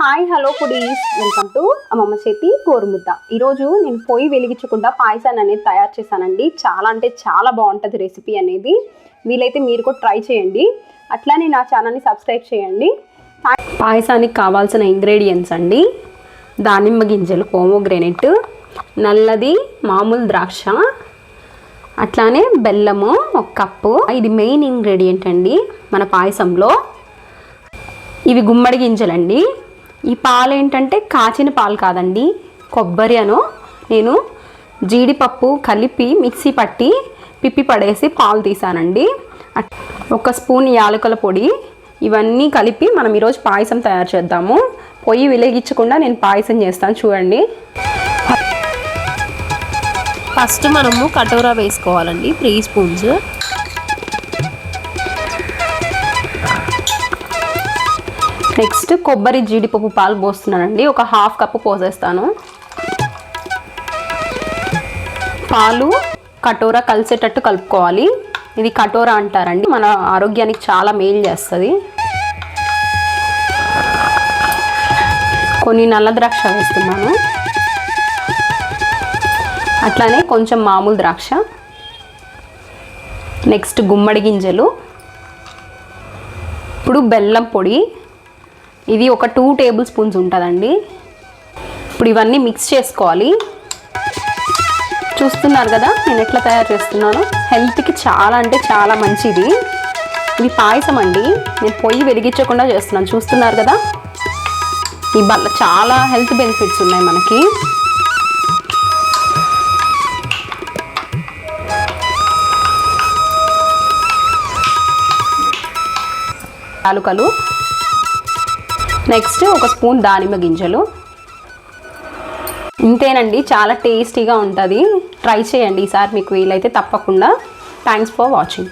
Hi hello కుడీస్ welcome to అమ్మమ్మ చేతి గోరుముద్ద ఈరోజు నేను పొయ్యి వెలిగించకుండా పాయసాన్ని అనేది తయారు చేశానండి. చాలా అంటే చాలా బాగుంటుంది రెసిపీ అనేది. వీలైతే మీరు కూడా ట్రై చేయండి. అట్లానే నా ఛానల్ని సబ్స్క్రైబ్ చేయండి. పాయసానికి కావాల్సిన ఇంగ్రీడియంట్స్ అండి. దానిమ్మ గింజలు పోమోగ్రెనెట్ నల్లది మామూలు ద్రాక్ష అట్లానే బెల్లము ఒక కప్పు. ఇది మెయిన్ ఇంగ్రీడియంట్ అండి మన పాయసంలో. ఇవి గుమ్మడి గింజలండి. ఈ పాలు ఏంటంటే కాచిన పాలు కాదండి కొబ్బరి అను. నేను జీడిపప్పు కలిపి మిక్సీ పట్టి పిప్పి పడేసి పాలు తీసానండి. ఒక స్పూన్ యాలకుల పొడి ఇవన్నీ కలిపి మనం ఈరోజు పాయసం తయారు చేద్దాము. పొయ్యి వెలిగించకుండా నేను పాయసం చేస్తాను చూడండి. ఫస్ట్ మనము కటోరా వేసుకోవాలండి త్రీ స్పూన్స్. నెక్స్ట్ కొబ్బరి జీడిపప్పు పాలు పోస్తున్నానండి. ఒక హాఫ్ కప్పు పోసేస్తాను. పాలు కటోరా కలిసేటట్టు కలుపుకోవాలి. ఇది కటోరా అంటారండి. మన ఆరోగ్యానికి చాలా మేలు చేస్తుంది. కొన్ని నల్ల ద్రాక్ష వేస్తున్నాను. అట్లానే కొంచెం మామూలు ద్రాక్ష. నెక్స్ట్ గుమ్మడి గింజలు. ఇప్పుడు బెల్లం పొడి. ఇది ఒక టూ టేబుల్ స్పూన్స్ ఉంటుందండి. ఇప్పుడు ఇవన్నీ మిక్స్ చేసుకోవాలి. చూస్తున్నారు కదా నేను ఎట్లా తయారు చేస్తున్నాను? హెల్త్కి చాలా అంటే చాలా మంచిది. ఇది పాయసం అండి. నేను పొయ్యి వెలిగించకుండా చేస్తున్నాను. చూస్తున్నారు కదా? ఈ బల్ల చాలా హెల్త్ బెనిఫిట్స్ ఉన్నాయి మనకి. యాలుకలు నెక్స్ట్ ఒక స్పూన్ దానిమ్మ గింజలు. ఇంతేనండి చాలా టేస్టీగా ఉంటుంది. ట్రై చేయండి ఈసారి మీకు వీలైతే తప్పకుండా. Thanks for watching